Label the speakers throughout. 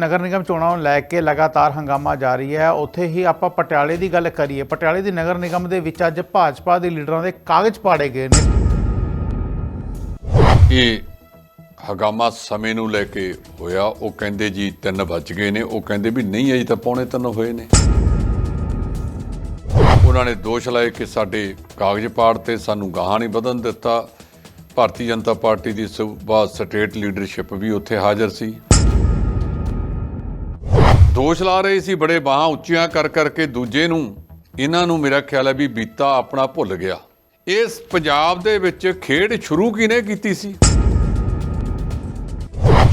Speaker 1: ਨਗਰ ਨਿਗਮ ਚੋਣਾਂ ਨੂੰ ਲੈ ਕੇ ਲਗਾਤਾਰ ਹੰਗਾਮਾ ਜਾਰੀ ਹੈ। ਉੱਥੇ ਹੀ ਆਪਾਂ ਪਟਿਆਲੇ ਦੀ ਗੱਲ ਕਰੀਏ। ਪਟਿਆਲੇ ਦੀ ਨਗਰ ਨਿਗਮ ਦੇ ਵਿੱਚ ਅੱਜ ਭਾਜਪਾ ਦੇ ਲੀਡਰਾਂ ਦੇ ਕਾਗਜ਼ ਪਾੜੇ ਗਏ ਨੇ।
Speaker 2: ਇਹ ਹੰਗਾਮਾ ਸਮੇਂ ਨੂੰ ਲੈ ਕੇ ਹੋਇਆ। ਉਹ ਕਹਿੰਦੇ ਜੀ 3 ਵੱਜ ਗਏ ਨੇ। ਉਹ ਕਹਿੰਦੇ ਵੀ ਨਹੀਂ, ਅਜੇ ਤਾਂ ਪੌਣੇ 3 ਹੋਏ ਨੇ। ਉਹਨਾਂ ਨੇ ਦੋਸ਼ ਲਾਏ ਕਿ ਸਾਡੇ ਕਾਗਜ਼ ਪਾੜ ਤੇ ਸਾਨੂੰ ਗਾਹਾਂ ਨਹੀਂ ਵਧਣ ਦਿੱਤਾ। ਭਾਰਤੀ ਜਨਤਾ ਪਾਰਟੀ ਦੀ ਸੂਬਾ ਸਟੇਟ ਲੀਡਰਸ਼ਿਪ ਵੀ ਉੱਥੇ ਹਾਜ਼ਰ ਸੀ। ਦੋਸ਼ ਲਾ ਰਹੇ ਸੀ, ਬੜੇ ਬਾਹਾਂ ਉੱਚੀਆਂ ਕਰ ਕਰਕੇ ਦੂਜੇ ਨੂੰ। ਇਹਨਾਂ ਨੂੰ ਮੇਰਾ ਖਿਆਲ ਹੈ ਵੀ ਬੀਤਾ ਆਪਣਾ ਭੁੱਲ ਗਿਆ। ਇਸ ਪੰਜਾਬ ਦੇ ਵਿੱਚ ਖੇਡ ਸ਼ੁਰੂ ਕਿਨੇ ਕੀਤੀ ਸੀ?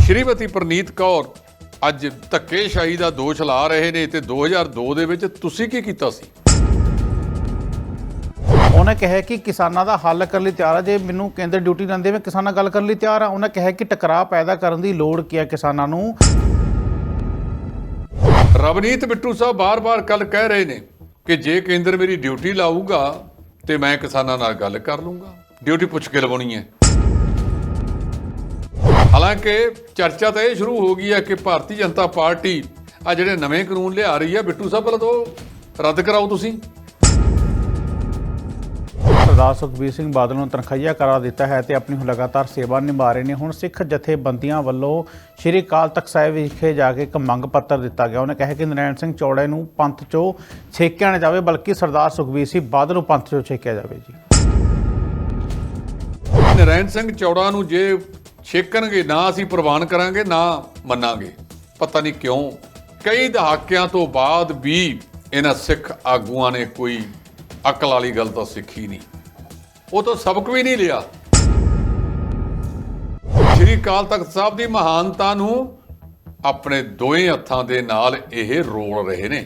Speaker 2: ਸ਼੍ਰੀਮਤੀ ਪ੍ਰਨੀਤ ਕੌਰ, ਅੱਜ ਧੱਕੇਸ਼ਾਹੀ ਦਾ ਦੋਸ਼ ਲਾ ਰਹੇ ਨੇ ਤੇ 2002 ਦੇ ਵਿੱਚ ਤੁਸੀਂ ਕੀ ਕੀਤਾ ਸੀ?
Speaker 1: ਉਹਨੇ ਕਿਹਾ ਕਿ ਕਿਸਾਨਾਂ ਦਾ ਹੱਲ ਕਰਨ ਲਈ ਤਿਆਰ ਆ, ਜੇ ਮੈਨੂੰ ਕੇਂਦਰ ਡਿਊਟੀ ਦਿੰਦੇ ਮੈਂ ਕਿਸਾਨਾਂ ਨਾਲ ਗੱਲ ਕਰਨ ਲਈ ਤਿਆਰ ਆ। ਉਹਨੇ ਕਿਹਾ ਕਿ ਟਕਰਾਅ ਪੈਦਾ ਕਰਨ ਦੀ ਲੋੜ ਕੀ ਹੈ ਕਿਸਾਨਾਂ ਨੂੰ?
Speaker 2: ਰਵਨੀਤ ਬਿੱਟੂ ਸਾਹਿਬ ਬਾਰ-ਬਾਰ ਕੱਲ ਕਹਿ ਰਹੇ ਨੇ ਕਿ ਜੇ ਕੇਂਦਰ ਮੇਰੀ ਡਿਊਟੀ ਲਾਊਗਾ ਤੇ ਮੈਂ ਕਿਸਾਨਾਂ ਨਾਲ ਗੱਲ ਕਰ ਲੂੰਗਾ। ਡਿਊਟੀ ਪੁੱਛ ਕੇ ਲਵਾਉਣੀ ਹੈ। ਹਾਲਾਂਕਿ ਚਰਚਾ ਤਾਂ ਇਹ ਸ਼ੁਰੂ ਹੋ ਗਈ ਹੈ ਕਿ ਭਾਰਤੀ ਜਨਤਾ ਪਾਰਟੀ ਆ ਜਿਹੜੇ ਨਵੇਂ ਕਾਨੂੰਨ ਲਿਆ ਰਹੀ ਹੈ, ਬਿੱਟੂ ਸਾਹਿਬ ਪਹਿਲਾਂ ਤੋਂ ਰੱਦ ਕਰਾਓ ਤੁਸੀਂ।
Speaker 1: ਸਰਦਾਰ ਸੁਖਬੀਰ ਸਿੰਘ ਬਾਦਲ ਨੂੰ ਤਨਖਾਹੀਆ ਕਰਾ ਦਿੱਤਾ ਹੈ ਤੇ ਆਪਣੀ ਲਗਾਤਾਰ ਸੇਵਾ ਨਿਭਾ ਰਹੇ ਨੇ। ਹੁਣ ਸਿੱਖ ਜਥੇਬੰਦੀਆਂ ਵੱਲੋਂ ਸ਼੍ਰੀ ਅਕਾਲ ਤਖਤ ਸਾਹਿਬ ਵਿਖੇ ਜਾ ਕੇ ਇੱਕ ਮੰਗ ਪੱਤਰ ਦਿੱਤਾ ਗਿਆ। ਉਹਨੇ ਕਿਹਾ ਕਿ ਨਰੈਣ ਸਿੰਘ ਚੌੜੇ ਨੂੰ ਪੰਥ ਚੋਂ ਛੇਕਿਆ ਨਾ ਜਾਵੇ, ਬਲਕਿ ਸਰਦਾਰ ਸੁਖਬੀਰ ਸਿੰਘ ਬਾਦਲ ਨੂੰ ਪੰਥ ਚੋਂ ਛੇਕਿਆ ਜਾਵੇ ਜੀ।
Speaker 2: ਨਰੈਣ ਸਿੰਘ ਚੌੜਾ ਨੂੰ ਜੇ ਛੇਕਣਗੇ, ਨਾ ਅਸੀਂ ਪ੍ਰਵਾਨ ਕਰਾਂਗੇ, ਨਾ ਮੰਨਾਂਗੇ। ਪਤਾ ਨਹੀਂ ਕਿਉਂ, ਕਈ ਦਹਾਕਿਆਂ ਤੋਂ ਬਾਅਦ ਵੀ ਇਹਨਾਂ ਸਿੱਖ ਆਗੂਆਂ ਨੇ ਕੋਈ ਅਕਲ ਵਾਲੀ ਗੱਲ ਤਾਂ ਸਿੱਖੀ ਨਹੀਂ। ਉਹ ਤੋਂ ਸਬਕ ਵੀ ਨਹੀਂ ਲਿਆ। ਸ਼੍ਰੀ ਅਕਾਲ ਤਖਤ ਸਾਹਿਬ ਦੀ ਮਹਾਨਤਾ ਨੂੰ ਆਪਣੇ ਦੋਵੇਂ ਹੱਥਾਂ ਦੇ ਨਾਲ ਇਹ ਰੋਲ ਰਹੇ ਨੇ।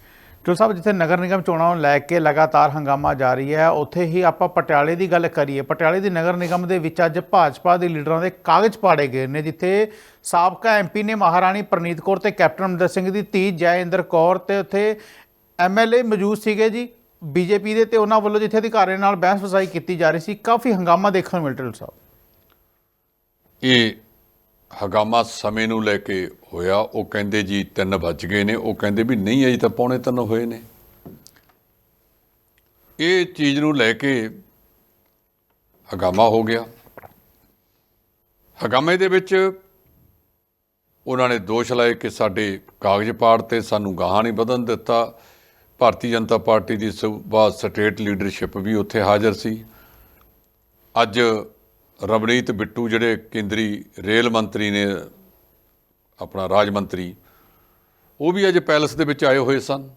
Speaker 1: ਢਿੱਲੋਂ ਸਾਹਿਬ, ਜਿੱਥੇ ਨਗਰ ਨਿਗਮ ਚੋਣਾਂ ਨੂੰ ਲੈ ਕੇ ਲਗਾਤਾਰ ਹੰਗਾਮਾ ਜਾਰੀ ਹੈ, ਉੱਥੇ ਹੀ ਆਪਾਂ ਪਟਿਆਲੇ ਦੀ ਗੱਲ ਕਰੀਏ। ਪਟਿਆਲੇ ਦੀ ਨਗਰ ਨਿਗਮ ਦੇ ਵਿੱਚ ਅੱਜ ਭਾਜਪਾ ਦੇ ਲੀਡਰਾਂ ਦੇ ਕਾਗਜ਼ ਪਾੜੇ ਗਏ ਨੇ, ਜਿੱਥੇ ਸਾਬਕਾ ਐਮਪੀ ਨੇ ਮਹਾਰਾਣੀ ਪ੍ਰਨੀਤ ਕੌਰ ਤੇ ਕੈਪਟਨ ਅਮਰਿੰਦਰ ਸਿੰਘ ਦੀ ਧੀ ਜੈਇੰਦਰ ਕੌਰ ਤੇ ਉੱਥੇ ਐਮਐਲਏ ਮੌਜੂਦ ਸੀਗੇ ਜੀ ਬੀਜੇਪੀ ਦੇ, ਤੇ ਉਹਨਾਂ ਵੱਲੋਂ ਜਿੱਥੇ ਅਧਿਕਾਰੀਆਂ ਨਾਲ ਬਹਿਸ ਵਸਾਈ ਕੀਤੀ ਜਾ ਰਹੀ ਸੀ। ਕਾਫੀ ਹੰਗਾਮਾ ਦੇਖਣ ਨੂੰ ਮਿਲ ਰਿਹਾ ਸਾਹਿਬ।
Speaker 2: ਇਹ ਹਗਾਮਾ ਸਮੇਂ ਨੂੰ ਲੈ ਕੇ ਹੋਇਆ, ਉਹ ਕਹਿੰਦੇ ਜੀ 3 ਵੱਜ ਗਏ ਨੇ, ਉਹ ਕਹਿੰਦੇ ਵੀ ਨਹੀਂ ਅਜੇ ਤਾਂ ਪੌਣੇ 3 ਹੋਏ ਨੇ। ਇਹ ਚੀਜ਼ ਨੂੰ ਲੈ ਕੇ ਹਗਾਮਾ ਹੋ ਗਿਆ। ਹਗਾਮੇ ਦੇ ਵਿੱਚ ਉਹਨਾਂ ਨੇ ਦੋਸ਼ ਲਾਏ ਕਿ ਸਾਡੇ ਕਾਗਜ਼ ਪਾੜ ਤੇ ਸਾਨੂੰ ਗਾਹਾਂ ਨਹੀਂ ਵਧਣ ਦਿੱਤਾ। ਭਾਰਤੀ ਜਨਤਾ ਪਾਰਟੀ ਦੀ ਸੂਬਾ ਸਟੇਟ ਲੀਡਰਸ਼ਿਪ ਵੀ ਉੱਥੇ ਹਾਜ਼ਰ ਸੀ। ਅੱਜ ਰਵਨੀਤ ਬਿੱਟੂ ਜਿਹੜੇ ਕੇਂਦਰੀ ਰੇਲ ਮੰਤਰੀ ਨੇ, ਆਪਣਾ ਰਾਜ ਮੰਤਰੀ, ਉਹ ਵੀ ਅੱਜ ਪੈਲਸ ਦੇ ਵਿੱਚ ਆਏ ਹੋਏ ਸਨ।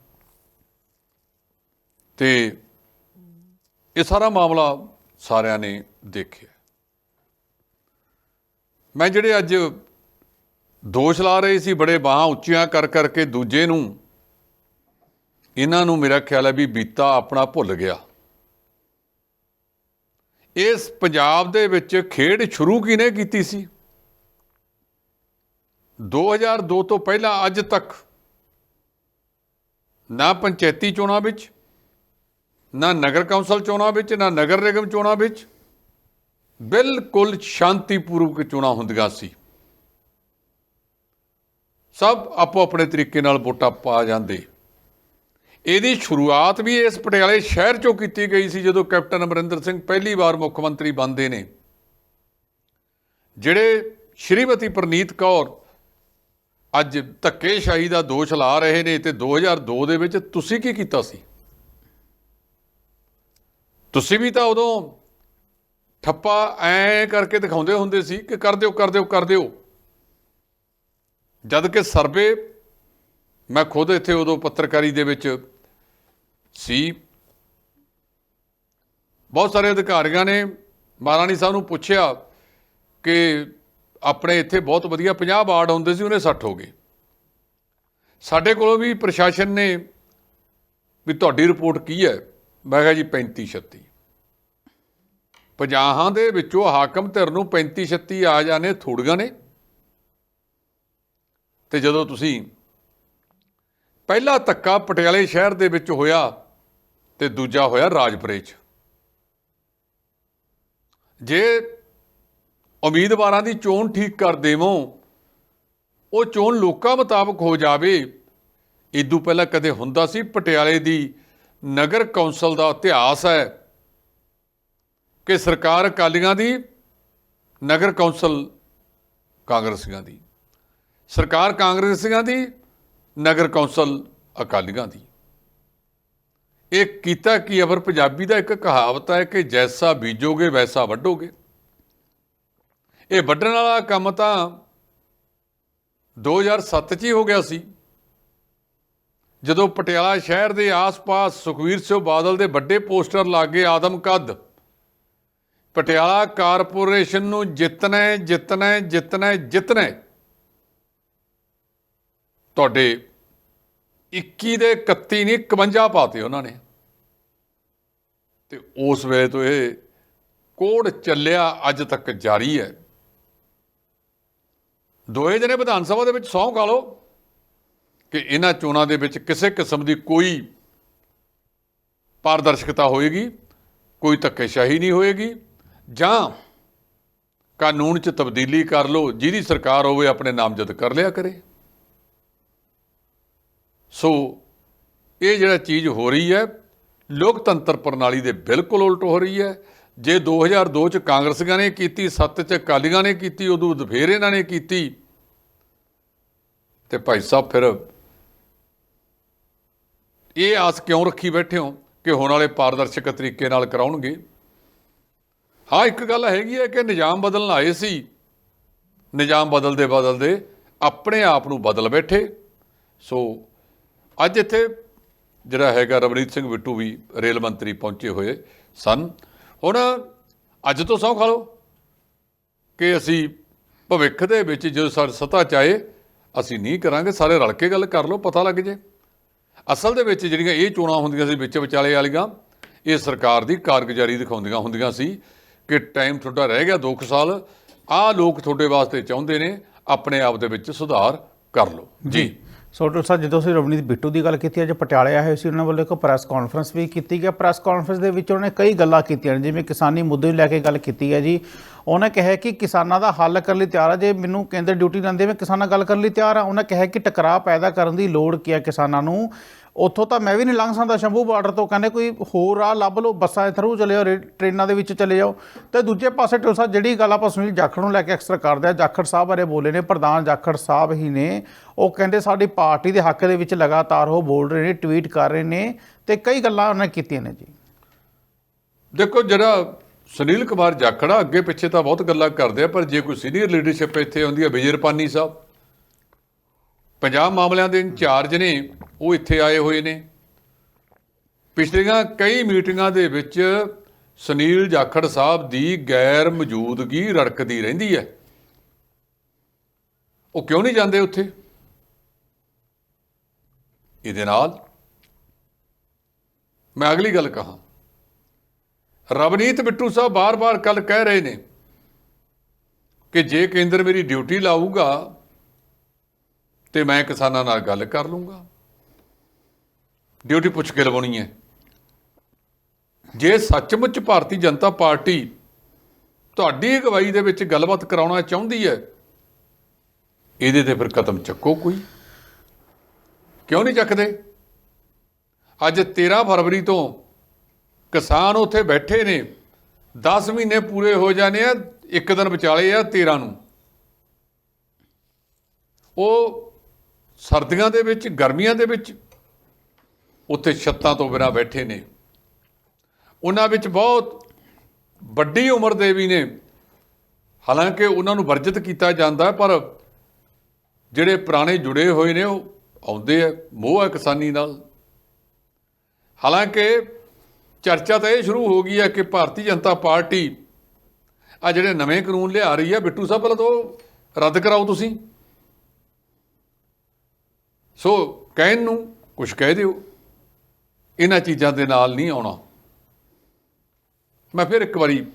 Speaker 2: ਤੇ ਇਹ ਸਾਰਾ ਮਾਮਲਾ ਸਾਰਿਆਂ ਨੇ ਦੇਖਿਆ। ਮੈਂ ਜਿਹੜੇ ਅੱਜ ਦੋਸ਼ ਲਾ ਰਹੇ ਸੀ, ਬੜੇ ਬਾਹਾਂ ਉੱਚੀਆਂ ਕਰ ਕਰਕੇ ਦੂਜੇ ਨੂੰ, ਇਹਨਾਂ ਨੂੰ ਮੇਰਾ ਖਿਆਲ ਹੈ ਵੀ ਬੀਤਾ ਆਪਣਾ ਭੁੱਲ ਗਿਆ। ਇਸ ਪੰਜਾਬ ਦੇ ਵਿੱਚ ਖੇਡ ਸ਼ੁਰੂ ਕਿਨੇ ਕੀਤੀ ਸੀ? 2002 ਤੋਂ ਪਹਿਲਾਂ ਅੱਜ ਤੱਕ। ਨਾ ਪੰਚਾਇਤੀ ਚੋਣਾਂ ਵਿੱਚ, ਨਾ ਨਗਰ ਕੌਂਸਲ ਚੋਣਾਂ ਵਿੱਚ, ਨਾ ਨਗਰ ਨਿਗਮ ਚੋਣਾਂ ਵਿੱਚ ਬਿਲਕੁਲ ਸ਼ਾਂਤੀਪੂਰਵਕ ਚੋਣਾਂ ਹੁੰਦੀਆਂ ਸੀ। ਸਭ ਆਪੋ ਆਪਣੇ ਤਰੀਕੇ ਨਾਲ ਵੋਟਾਂ ਪਾ ਜਾਂਦੇ। ਇਹਦੀ ਸ਼ੁਰੂਆਤ ਵੀ ਇਸ ਪਟਿਆਲੇ ਸ਼ਹਿਰ ਚੋਂ ਕੀਤੀ ਗਈ ਸੀ ਜਦੋਂ ਕੈਪਟਨ ਅਮਰਿੰਦਰ ਸਿੰਘ ਪਹਿਲੀ ਵਾਰ ਮੁੱਖ ਮੰਤਰੀ ਬਣਦੇ ਨੇ। ਜਿਹੜੇ ਸ਼੍ਰੀਮਤੀ ਪ੍ਰਨੀਤ ਕੌਰ ਅੱਜ ਧੱਕੇਸ਼ਾਹੀ ਦਾ ਦੋਸ਼ ਲਾ ਰਹੇ ਨੇ ਤੇ 2002 ਦੇ ਵਿੱਚ ਤੁਸੀਂ ਕੀ ਕੀਤਾ ਸੀ? ਤੁਸੀਂ ਵੀ ਤਾਂ ਉਦੋਂ ਠੱਪਾ ਐ ਕਰਕੇ ਦਿਖਾਉਂਦੇ ਹੁੰਦੇ ਸੀ ਕਿ ਕਰ ਦਿਓ ਕਰ ਦਿਓ ਕਰ ਦਿਓ। ਜਦ ਕਿ ਸਰਵੇ ਮੈਂ ਖੁਦ ਇੱਥੇ ਉਦੋਂ ਪੱਤਰਕਾਰੀ ਦੇ ਵਿੱਚ ਸੀ। ਬਹੁਤ ਸਾਰੇ ਅਧਿਕਾਰੀਆਂ ਨੇ ਮਹਾਰਾਣੀ ਸਾਹਿਬ ਨੂੰ ਪੁੱਛਿਆ ਕਿ ਆਪਣੇ ਇੱਥੇ ਬਹੁਤ ਵਧੀਆ 50 ਵਾਰਡ ਹੁੰਦੇ ਸੀ, ਉਹਨੇ 60 ਹੋ ਗਏ। ਸਾਡੇ ਕੋਲੋਂ ਵੀ ਪ੍ਰਸ਼ਾਸਨ ਨੇ ਵੀ ਤੁਹਾਡੀ ਰਿਪੋਰਟ ਕੀ ਹੈ? ਮੈਂ ਕਿਹਾ ਜੀ 35 36 ਪੰਜਾਹਾਂ ਦੇ ਵਿੱਚੋਂ ਹਾਕਮ ਧਿਰ ਨੂੰ 35 36 ਆ ਜਾਣੇ ਥੋੜੀਆਂ ਨੇ। ਤੇ ਜਦੋਂ ਤੁਸੀਂ ਪਹਿਲਾ ਧੱਕਾ ਪਟਿਆਲੇ ਸ਼ਹਿਰ ਦੇ ਵਿੱਚ ਹੋਇਆ ਤੇ ਦੂਜਾ ਹੋਇਆ ਰਾਜਪੁਰੇ 'ਚ। ਜੇ ਉਮੀਦਵਾਰਾਂ ਦੀ ਚੋਣ ਠੀਕ ਕਰ ਦੇਵੋ, ਉਹ ਚੋਣ ਲੋਕਾਂ ਮੁਤਾਬਕ ਹੋ ਜਾਵੇ ਇਦੋਂ ਪਹਿਲਾਂ ਕਦੇ ਹੁੰਦਾ ਸੀ ਪਟਿਆਲੇ ਦੀ ਨਗਰ ਕੌਂਸਲ ਦਾ ਇਤਿਹਾਸ ਹੈ ਕਿ ਸਰਕਾਰ ਅਕਾਲੀਆਂ ਦੀ, ਨਗਰ ਕੌਂਸਲ ਕਾਂਗਰਸੀਆਂ ਦੀ। ਸਰਕਾਰ ਕਾਂਗਰਸੀਆਂ ਦੀ, ਨਗਰ ਕੌਂਸਲ ਅਕਾਲੀਆਂ ਦੀ। ਇਹ ਕੀਤਾ ਕੀ ਅਵਰ ਪੰਜਾਬੀ ਦਾ ਇੱਕ ਕਹਾਵਤ ਹੈ ਕਿ ਜੈਸਾ ਬੀਜੋਗੇ ਵੈਸਾ ਵੱਢੋਗੇ। ਇਹ ਵੱਢਣ ਵਾਲਾ ਕੰਮ ਤਾਂ 2007 ਚ ਹੀ ਹੋ ਗਿਆ ਸੀ। ਜਦੋਂ ਪਟਿਆਲਾ ਸ਼ਹਿਰ ਦੇ ਆਸ-ਪਾਸ ਸੁਖਵੀਰ ਸਿੰਘ ਬਾਦਲ ਦੇ ਵੱਡੇ ਪੋਸਟਰ ਲਾਗੇ ਆਦਮ ਕੱਦ, ਪਟਿਆਲਾ ਕਾਰਪੋਰੇਸ਼ਨ ਨੂੰ ਜਿੱਤਣਾ ਜਿੱਤਣਾ ਜਿੱਤਣਾ ਜਿੱਤਣਾ। ਤੁਹਾਡੇ 21 ਦੇ 31 ਨਹੀਂ 51 ਪਾਤੇ ਉਹਨਾਂ ਨੇ। ਤੇ ਉਸ ਵੇਲੇ ਤੋਂ ਇਹ ਕੋੜ ਚੱਲਿਆ ਅੱਜ ਤੱਕ ਜਾਰੀ ਹੈ। ਦੋਹੇ ਜਣੇ ਵਿਧਾਨ ਸਭਾ ਦੇ ਵਿੱਚ ਸਹੁੰ ਖਾ ਲਓ ਕਿ ਇਹਨਾਂ ਚੋਣਾਂ ਦੇ ਵਿੱਚ ਕਿਸੇ ਕਿਸਮ ਦੀ ਕੋਈ ਪਾਰਦਰਸ਼ਕਤਾ ਹੋਏਗੀ, ਕੋਈ ਧੱਕੇਸ਼ਾਹੀ ਨਹੀਂ ਹੋਏਗੀ, ਜਾਂ ਕਾਨੂੰਨ 'ਚ ਤਬਦੀਲੀ ਕਰ ਲਓ, ਜਿਹਦੀ ਸਰਕਾਰ ਹੋਵੇ ਆਪਣੇ ਨਾਮਜ਼ਦ ਕਰ ਲਿਆ ਕਰੇ। ਸੋ ਇਹ ਜਿਹੜਾ ਚੀਜ਼ ਹੋ ਰਹੀ ਹੈ ਲੋਕਤੰਤਰ ਪ੍ਰਣਾਲੀ ਦੇ ਬਿਲਕੁਲ ਉਲਟ ਹੋ ਰਹੀ ਹੈ। ਜੇ 2002 ਚ ਕਾਂਗਰਸੀਆਂ ਨੇ ਕੀਤੀ 7 ਚ ਅਕਾਲੀਆਂ ਨੇ ਕੀਤੀ, ਉਦੋਂ ਬਾਅਦ ਫੇਰ ਇਹਨਾਂ ਨੇ ਕੀਤੀ। ਤੇ ਭਾਈ ਸਾਹਿਬ ਫਿਰ ਇਹ ਆਸ ਕਿਉਂ ਰੱਖੀ ਬੈਠੇ ਹੋ ਕਿ ਹੁਣ ਵਾਲੇ ਪਾਰਦਰਸ਼ਕ ਤਰੀਕੇ ਨਾਲ ਕਰਾਉਣਗੇ? ਹਾਂ, ਇੱਕ ਗੱਲ ਹੈਗੀ ਹੈ ਕਿ ਨਿਜ਼ਾਮ ਬਦਲਣ ਆਏ ਸੀ। ਨਿਜ਼ਾਮ ਬਦਲਦੇ ਬਦਲਦੇ ਆਪਣੇ ਆਪ ਨੂੰ ਬਦਲ ਬੈਠੇ। ਸੋ ਅੱਜ ਇੱਥੇ ਜਿਹੜਾ ਹੈਗਾ ਰਵਨੀਤ ਸਿੰਘ ਬਿੱਟੂ ਵੀ ਰੇਲ ਮੰਤਰੀ ਪਹੁੰਚੇ ਹੋਏ ਸਨ। ਹੁਣ ਅੱਜ ਤੋਂ ਸਹੁੰ ਖਾ ਲਓ ਕਿ ਅਸੀਂ ਭਵਿੱਖ ਦੇ ਵਿੱਚ ਜਦੋਂ ਸਾਡੀ ਸੱਤਾ ਚਾਹੇ ਅਸੀਂ ਨਹੀਂ ਕਰਾਂਗੇ, ਸਾਰੇ ਰਲ ਕੇ ਗੱਲ ਕਰ ਲਓ, ਪਤਾ ਲੱਗ ਜੇ। ਅਸਲ ਦੇ ਵਿੱਚ ਜਿਹੜੀਆਂ ਇਹ ਚੋਣਾਂ ਹੁੰਦੀਆਂ ਸੀ ਵਿੱਚ ਵਿਚਾਲੇ ਵਾਲੀਆਂ, ਇਹ ਸਰਕਾਰ ਦੀ ਕਾਰਗੁਜ਼ਾਰੀ ਦਿਖਾਉਂਦੀਆਂ ਹੁੰਦੀਆਂ ਸੀ ਕਿ ਟਾਈਮ ਤੁਹਾਡਾ ਰਹਿ ਗਿਆ 2 ਸਾਲ, ਆਹ ਲੋਕ ਤੁਹਾਡੇ ਵਾਸਤੇ ਚਾਹੁੰਦੇ ਨੇ, ਆਪਣੇ ਆਪ ਦੇ ਵਿੱਚ ਸੁਧਾਰ ਕਰ ਲਓ। ਜੀ।
Speaker 1: ਸੋਟਲ ਸਾਹਿਬ ਜਦੋਂ ਅਸੀਂ ਰਵਨੀਤ ਬਿੱਟੂ ਦੀ ਗੱਲ ਕੀਤੀ ਅੱਜ ਪਟਿਆਲੇ ਆਏ ਸੀ ਉਹਨਾਂ ਵੱਲੋਂ ਇੱਕ ਪ੍ਰੈਸ ਕਾਨਫਰੰਸ ਵੀ ਕੀਤੀ ਗਿਆ ਪ੍ਰੈਸ ਕਾਨਫਰੰਸ ਦੇ ਵਿੱਚ ਉਹਨੇ ਕਈ ਗੱਲਾਂ ਕੀਤੀਆਂ ਨੇ, ਜਿਵੇਂ ਕਿਸਾਨੀ ਮੁੱਦੇ ਨੂੰ ਲੈ ਕੇ ਗੱਲ ਕੀਤੀ ਹੈ ਜੀ। ਉਹਨਾਂ ਕਿਹਾ ਕਿ ਕਿਸਾਨਾਂ ਦਾ ਹੱਲ ਕਰਨ ਲਈ ਤਿਆਰ ਆ। ਜੇ ਮੈਨੂੰ ਕੇਂਦਰ ਡਿਊਟੀ ਲੈਂਦੇ ਮੈਂ ਕਿਸਾਨਾਂ ਨਾਲ ਗੱਲ ਕਰਨ ਲਈ ਤਿਆਰ ਆ। ਉਹਨਾਂ ਕਿਹਾ ਕਿ ਟਕਰਾਅ ਪੈਦਾ ਕਰਨ ਦੀ ਲੋੜ ਕੀ ਹੈ ਕਿਸਾਨਾਂ ਨੂੰ? ਉੱਥੋਂ ਤਾਂ ਮੈਂ ਵੀ ਨਹੀਂ ਲੰਘ ਸਕਦਾ ਸ਼ੰਭੂ ਬਾਰਡਰ ਤੋਂ। ਕਹਿੰਦੇ ਕੋਈ ਹੋਰ ਰਾਹ ਲੱਭ ਲਓ, ਬੱਸਾਂ ਦੇ ਥਰੂ ਚਲੇ ਜਾਓ ਰੇ- ਟ੍ਰੇਨਾਂ ਦੇ ਵਿੱਚ ਚਲੇ ਜਾਓ। ਤੇ ਦੂਜੇ ਪਾਸੇ ਟੋਸਾ ਜਿਹੜੀ ਗੱਲ ਆਪਾਂ ਸੁਨੀਲ ਜਾਖੜ ਨੂੰ ਲੈ ਕੇ ਅਕਸਰ ਕਰਦੇ ਆ, ਜਾਖੜ ਸਾਹਿਬ ਬਾਰੇ ਬੋਲੇ ਨੇ, ਪ੍ਰਧਾਨ ਜਾਖੜ ਸਾਹਿਬ ਹੀ ਨੇ। ਉਹ ਕਹਿੰਦੇ ਸਾਡੀ ਪਾਰਟੀ ਦੇ ਹੱਕ ਦੇ ਵਿੱਚ ਲਗਾਤਾਰ ਉਹ ਬੋਲ ਰਹੇ ਨੇ, ਟਵੀਟ ਕਰ ਰਹੇ ਨੇ ਤੇ ਕਈ ਗੱਲਾਂ ਉਹਨੇ ਕੀਤੀਆਂ ਨੇ ਜੀ।
Speaker 2: ਦੇਖੋ, ਜਿਹੜਾ ਸੁਨੀਲ ਕੁਮਾਰ ਜਾਖੜਾ ਅੱਗੇ ਪਿੱਛੇ ਤਾਂ ਬਹੁਤ ਗੱਲਾਂ ਕਰਦੇ ਆ, ਪਰ ਜੇ ਕੋਈ ਸੀਨੀਅਰ ਲੀਡਰਸ਼ਿਪ ਇੱਥੇ ਆਉਂਦੀ ਹੈ ਵਿਜੇ ਰਪਾਨੀ ਸਾਹਿਬ ਪੰਜਾਬ ਮਾਮਲਿਆਂ ਦੇ ਇੰਚਾਰਜ ਨੇ, ਉਹ ਇੱਥੇ ਆਏ ਹੋਏ ਨੇ। ਪਿਛਲੀਆਂ ਕਈ ਮੀਟਿੰਗਾਂ ਦੇ ਵਿੱਚ ਸੁਨੀਲ ਜਾਖੜ ਸਾਹਿਬ ਦੀ ਗੈਰ ਮੌਜੂਦਗੀ ਰੜਕਦੀ ਰਹਿੰਦੀ ਹੈ। ਉਹ ਕਿਉਂ ਨਹੀਂ ਜਾਂਦੇ ਉੱਥੇ? ਇਹਦੇ ਨਾਲ ਮੈਂ ਅਗਲੀ ਗੱਲ ਕਹਾਂ। ਰਵਨੀਤ ਬਿੱਟੂ ਸਾਹਿਬ ਬਾਰ-ਬਾਰ ਕੱਲ ਕਹਿ ਰਹੇ ਨੇ ਕਿ ਜੇ ਕੇਂਦਰ ਮੇਰੀ ਡਿਊਟੀ ਲਾਊਗਾ ਤੇ ਮੈਂ ਕਿਸਾਨਾਂ ਨਾਲ ਗੱਲ ਕਰ ਲੂੰਗਾ। ਡਿਊਟੀ ਪੁੱਛ ਕੇ ਲਵਾਉਣੀ ਹੈ। ਜੇ ਸੱਚਮੁੱਚ ਭਾਰਤੀ ਜਨਤਾ ਪਾਰਟੀ ਤੁਹਾਡੀ ਅਗਵਾਈ ਦੇ ਵਿੱਚ ਗੱਲਬਾਤ ਕਰਾਉਣਾ ਚਾਹੁੰਦੀ ਹੈ, ਇਹਦੇ ਤੇ ਫਿਰ ਕਦਮ ਚੱਕੋ ਕੋਈ। ਕਿਉਂ ਨਹੀਂ ਚੱਕਦੇ? ਅੱਜ 13 ਫਰਵਰੀ ਤੋਂ ਕਿਸਾਨ ਉੱਥੇ ਬੈਠੇ ਨੇ। 10 ਮਹੀਨੇ ਪੂਰੇ ਹੋ ਜਾਣੇ ਆ, ਇੱਕ ਦਿਨ ਵਿਚਾਲੇ ਆ 13 ਨੂੰ। ਉਹ ਸਰਦੀਆਂ ਦੇ ਵਿੱਚ, ਗਰਮੀਆਂ ਦੇ ਵਿੱਚ ਉੱਥੇ ਛੱਤਾਂ ਤੋਂ ਬਿਨਾਂ ਬੈਠੇ ਨੇ। ਉਹਨਾਂ ਵਿੱਚ ਬਹੁਤ ਵੱਡੀ ਉਮਰ ਦੇ ਵੀ ਨੇ। ਹਾਲਾਂਕਿ ਉਹਨਾਂ ਨੂੰ ਵਰਜਿਤ ਕੀਤਾ ਜਾਂਦਾ, ਪਰ ਜਿਹੜੇ ਪੁਰਾਣੇ ਜੁੜੇ ਹੋਏ ਨੇ, ਉਹ ਆਉਂਦੇ ਆ, ਮੋਹ ਹੈ ਕਿਸਾਨੀ ਨਾਲ। ਹਾਲਾਂਕਿ ਚਰਚਾ ਤਾਂ ਇਹ ਸ਼ੁਰੂ ਹੋ ਗਈ ਹੈ ਕਿ ਭਾਰਤੀ ਜਨਤਾ ਪਾਰਟੀ ਆ ਜਿਹੜੇ ਨਵੇਂ ਕਾਨੂੰਨ ਲਿਆ ਰਹੀ ਹੈ ਬਿੱਟੂ ਸਾਹਿਬ, ਪਹਿਲਾਂ ਤੋਂ ਰੱਦ ਕਰਾਓ ਤੁਸੀਂ। ਸੋ ਕਹਿਣ ਨੂੰ ਕੁਝ ਕਹਿ ਦਿਓ। ਇਹਨਾਂ ਚੀਜ਼ਾਂ ਦੇ ਨਾਲ ਨਹੀਂ ਆਉਣਾ। ਮੈਂ ਫਿਰ ਇੱਕ ਵਾਰੀ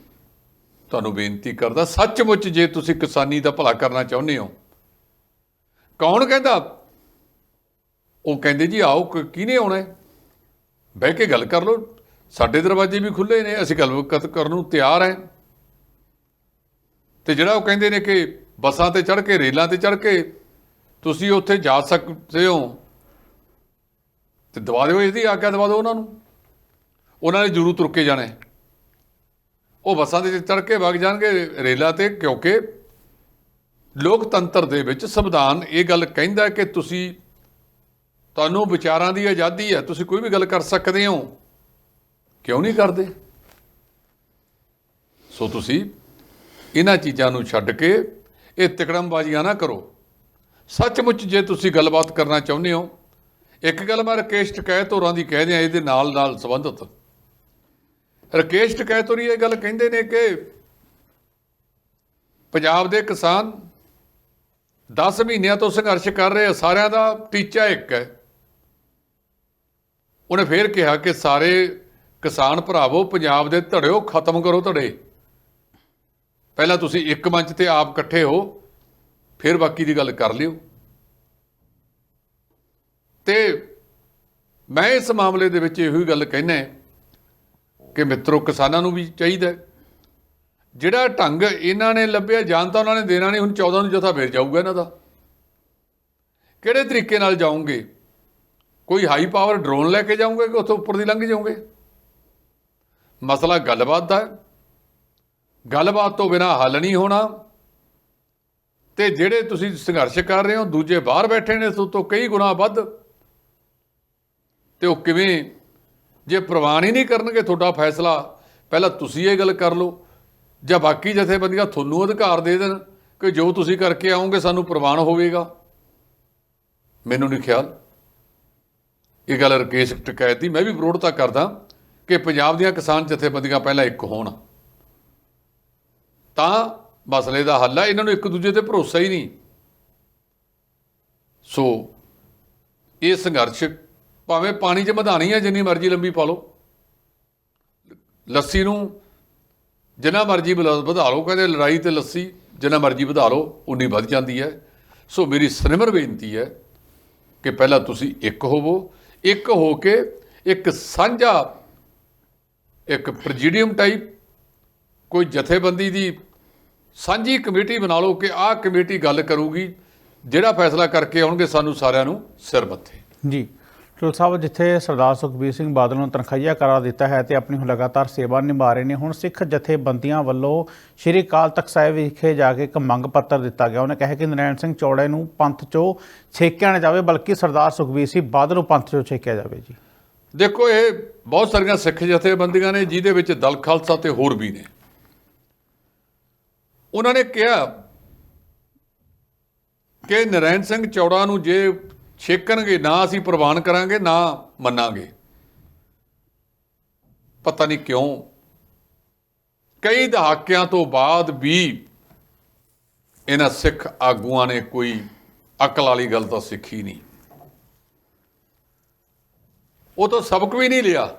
Speaker 2: ਤੁਹਾਨੂੰ ਬੇਨਤੀ ਕਰਦਾ, ਸੱਚਮੁੱਚ ਜੇ ਤੁਸੀਂ ਕਿਸਾਨੀ ਦਾ ਭਲਾ ਕਰਨਾ ਚਾਹੁੰਦੇ ਹੋ, ਕੌਣ ਕਹਿੰਦਾ? ਉਹ ਕਹਿੰਦੇ ਜੀ, ਆਓ ਕਿਹਨੇ ਆਉਣਾ ਬਹਿ ਕੇ ਗੱਲ ਕਰ ਲਓ। ਸਾਡੇ ਦਰਵਾਜ਼ੇ ਵੀ ਖੁੱਲੇ ਨੇ, ਅਸੀਂ ਗੱਲਬਾਤ ਕਰਨ ਨੂੰ ਤਿਆਰ ਹਾਂ। ਤੇ ਜਿਹੜਾ ਉਹ ਕਹਿੰਦੇ ਨੇ ਕਿ ਬੱਸਾਂ ਤੇ ਚੜ੍ਹ ਕੇ, ਰੇਲਾਂ ਤੇ ਚੜ੍ਹ ਕੇ ਤੁਸੀਂ ਉੱਥੇ ਜਾ ਸਕਦੇ ਹੋ ਤੇ ਦਵਾ ਦਿਓ ਇਹਦੀ ਆਗਿਆ, ਦਵਾ ਦਿਓ ਉਹਨਾਂ ਨੂੰ। ਉਹਨਾਂ ਨੇ ਜ਼ਰੂਰ ਤੁਰ ਕੇ ਜਾਣਾ ਉਹ ਬੱਸਾਂ ਦੇ ਚੜ੍ਹ ਕੇ ਵਗ ਜਾਣਗੇ ਰੇਲਾਂ ਤੇ, ਕਿਉਂਕਿ ਲੋਕਤੰਤਰ ਦੇ ਵਿੱਚ ਸੰਵਿਧਾਨ ਇਹ ਗੱਲ ਕਹਿੰਦਾ ਕਿ ਤੁਸੀਂ, ਤੁਹਾਨੂੰ ਵਿਚਾਰਾਂ ਦੀ ਆਜ਼ਾਦੀ ਹੈ, ਤੁਸੀਂ ਕੋਈ ਵੀ ਗੱਲ ਕਰ ਸਕਦੇ ਹੋ। ਕਿਉਂ ਨਹੀਂ ਕਰਦੇ? ਸੋ ਤੁਸੀਂ ਇਹਨਾਂ ਚੀਜ਼ਾਂ ਨੂੰ ਛੱਡ ਕੇ ਇਹ ਤਿਕੜਮਬਾਜ਼ੀਆਂ ਨਾ ਕਰੋ। ਸੱਚਮੁੱਚ ਜੇ ਤੁਸੀਂ ਗੱਲਬਾਤ ਕਰਨਾ ਚਾਹੁੰਦੇ ਹੋ, ਇੱਕ ਗੱਲ ਮੈਂ ਰਕੇਸ਼ ਟਕੈਤ ਹੋਰਾਂ ਦੀ ਕਹਿ ਦਿਆਂ, ਇਹਦੇ ਨਾਲ ਨਾਲ ਸੰਬੰਧਿਤ। ਰਕੇਸ਼ ਟਕੈਤ ਹੋਰੀ ਇਹ ਗੱਲ ਕਹਿੰਦੇ ਨੇ ਕਿ ਪੰਜਾਬ ਦੇ ਕਿਸਾਨ 10 ਮਹੀਨਿਆਂ ਤੋਂ ਸੰਘਰਸ਼ ਕਰ ਰਹੇ ਆ, ਸਾਰਿਆਂ ਦਾ ਟੀਚਾ ਇੱਕ ਹੈ। ਉਹਨੇ ਫੇਰ ਕਿਹਾ ਕਿ ਸਾਰੇ ਕਿਸਾਨ ਭਰਾਵੋ, ਪੰਜਾਬ ਦੇ ਧੜਿਓ ਖਤਮ ਕਰੋ ਧੜੇ। ਪਹਿਲਾਂ ਤੁਸੀਂ ਇੱਕ ਮੰਚ ਤੇ ਆਪ ਇਕੱਠੇ ਹੋ ਫਿਰ ਬਾਕੀ ਦੀ ਗੱਲ ਕਰ ਲਿਓ। ਤੇ ਮੈਂ ਇਸ ਮਾਮਲੇ ਦੇ ਵਿੱਚ ਇਹੋ ਹੀ ਗੱਲ ਕਹਿਣਾ ਕਿ ਮਿੱਤਰੋ, ਕਿਸਾਨਾਂ ਨੂੰ ਵੀ ਚਾਹੀਦਾ ਜਿਹੜਾ ਢੰਗ ਇਹਨਾਂ ਨੇ ਲੱਭਿਆ, ਜਾਂ ਤਾਂ ਉਹਨਾਂ ਨੇ ਦੇਣਾ ਨਹੀਂ, ਹੁਣ 14 ਨੂੰ ਜਥਾ ਫੇਰ ਜਾਊਗਾ ਇਹਨਾਂ ਦਾ। ਕਿਹੜੇ ਤਰੀਕੇ ਨਾਲ ਜਾਓਗੇ ਕੋਈ ਹਾਈ ਪਾਵਰ ਡਰੋਨ ਲੈ ਕੇ ਜਾਓਗੇ ਕਿ ਉੱਥੋਂ ਉੱਪਰ ਦੀ ਲੰਘ ਜਾਓਗੇ ਮਸਲਾ ਗੱਲਬਾਤ ਦਾ ਗੱਲਬਾਤ ਤੋਂ ਬਿਨਾ ਹੱਲ ਨਹੀਂ ਹੋਣਾ। ਤੇ ਜਿਹੜੇ ਤੁਸੀਂ ਸੰਘਰਸ਼ ਕਰ ਰਹੇ ਹੋ, ਦੂਜੇ ਬਾਹਰ ਬੈਠੇ ਨੇ ਉਸ ਤੋਂ ਕਈ ਗੁਣਾ ਵੱਧ। ਤੇ ਉਹ ਕਿਵੇਂ, ਜੇ ਪ੍ਰਵਾਨ ਹੀ ਨਹੀਂ ਕਰਨਗੇ ਤੁਹਾਡਾ ਫੈਸਲਾ, ਪਹਿਲਾਂ ਤੁਸੀਂ ਇਹ ਗੱਲ ਕਰ ਲਓ। ਜਾਂ ਬਾਕੀ ਜਥੇਬੰਦੀਆਂ ਤੁਹਾਨੂੰ ਅਧਿਕਾਰ ਦੇ ਦੇਣ ਕਿ ਜੋ ਤੁਸੀਂ ਕਰਕੇ ਆਉਂਗੇ ਸਾਨੂੰ ਪ੍ਰਵਾਨ ਹੋਵੇਗਾ। ਮੈਨੂੰ ਨਹੀਂ ਖਿਆਲ। ਇਹ ਗੱਲ ਰਕੇਸ਼ ਟਕੈਤੀ, ਮੈਂ ਵੀ ਵਿਰੋਧਤਾ ਕਰਦਾ ਕਿ ਪੰਜਾਬ ਦੀਆਂ ਕਿਸਾਨ ਜਥੇਬੰਦੀਆਂ ਪਹਿਲਾਂ ਇੱਕ ਹੋਣ। ਤਾਂ ਮਸਲੇ ਦਾ ਹੱਲ ਹੈ ਇਹਨਾਂ ਨੂੰ ਇੱਕ ਦੂਜੇ ਤੇ ਭਰੋਸਾ ਹੀ ਨਹੀਂ। ਸੋ, ਇਹ ਸੰਘਰਸ਼ ਭਾਵੇਂ ਪਾਣੀ 'ਚ ਮਧਾਣੀ ਹੈ ਜਿੰਨੀ ਮਰਜ਼ੀ ਲੰਬੀ ਪਾ ਲਓ। ਲੱਸੀ ਨੂੰ ਜਿੰਨਾ ਮਰਜ਼ੀ ਬਲਾ- ਵਧਾ ਲਓ, ਕਹਿੰਦੇ ਲੜਾਈ ਤੇ ਲੱਸੀ ਜਿੰਨਾ ਮਰਜ਼ੀ ਵਧਾ ਲਓ, ਉਨੀ ਵੱਧ ਜਾਂਦੀ ਹੈ। ਸੋ, ਮੇਰੀ ਸਨਿਮਰ ਬੇਨਤੀ ਹੈ ਕਿ ਪਹਿਲਾਂ ਤੁਸੀਂ ਇੱਕ ਹੋਵੋ, ਇੱਕ ਹੋ ਕੇ ਇੱਕ ਸਾਂਝਾ, ਇੱਕ ਪ੍ਰੈਜ਼ੀਡੀਅਮ ਟਾਈਪ, ਕੋਈ ਜਥੇਬੰਦੀ ਦੀ ਸਾਂਝੀ ਕਮੇਟੀ ਬਣਾ ਲਓ ਕਿ ਆਹ ਕਮੇਟੀ ਗੱਲ ਕਰੂਗੀ ਜਿਹੜਾ ਫੈਸਲਾ ਕਰਕੇ ਆਉਣਗੇ ਸਾਨੂੰ ਸਾਰਿਆਂ ਨੂੰ ਸਿਰ ਮੱਥੇ।
Speaker 1: ਜੀ ਟੁਲ ਸਾਹਿਬ ਜਿੱਥੇ ਸਰਦਾਰ ਸੁਖਬੀਰ ਸਿੰਘ ਬਾਦਲ ਨੂੰ ਤਨਖਾਹੀਆ ਕਰਾ ਦਿੱਤਾ ਹੈ ਤੇ ਆਪਣੀ ਲਗਾਤਾਰ ਸੇਵਾ ਨਿਭਾ ਰਹੇ ਨੇ ਹੁਣ ਸਿੱਖ ਜਥੇਬੰਦੀਆਂ ਵੱਲੋਂ ਸ਼੍ਰੀ ਅਕਾਲ ਤਖਤ ਸਾਹਿਬ ਵਿਖੇ ਜਾ ਕੇ ਇੱਕ ਮੰਗ ਪੱਤਰ ਦਿੱਤਾ ਗਿਆ। ਉਹਨੇ ਕਿਹਾ ਕਿ ਨਰੈਣ ਸਿੰਘ ਚੌੜੇ ਨੂੰ ਪੰਥ ਚੋਂ ਛੇਕਿਆ ਨਾ ਜਾਵੇ ਬਲਕਿ ਸਰਦਾਰ ਸੁਖਬੀਰ ਸਿੰਘ ਬਾਦਲ ਨੂੰ ਪੰਥ ਚੋਂ ਛੇਕਿਆ ਜਾਵੇ ਜੀ।
Speaker 2: ਦੇਖੋ ਇਹ ਬਹੁਤ ਸਾਰੀਆਂ ਸਿੱਖ ਜਥੇਬੰਦੀਆਂ ਨੇ ਜਿਹਦੇ ਵਿੱਚ ਦਲ ਖਾਲਸਾ ਤੇ ਹੋਰ ਵੀ ਨੇ। ਉਹਨਾਂ ਨੇ ਕਿਹਾ ਕਿ ਨਰੈਣ ਸਿੰਘ ਚੌੜਾ ਨੂੰ ਜੇ ਛੇਕਣਗੇ, ਨਾ ਅਸੀਂ ਪ੍ਰਵਾਨ ਕਰਾਂਗੇ, ਨਾ ਮੰਨਾਂਗੇ। ਪਤਾ ਨਹੀਂ ਕਿਉਂ ਕਈ ਦਹਾਕਿਆਂ ਤੋਂ ਬਾਅਦ ਵੀ ਇਹਨਾਂ ਸਿੱਖ ਆਗੂਆਂ ਨੇ ਕੋਈ ਅਕਲ ਵਾਲੀ ਗੱਲ ਤਾਂ ਸਿੱਖੀ ਨਹੀਂ। ਉਹ ਤਾਂ ਸਬਕ ਵੀ ਨਹੀਂ ਲਿਆ।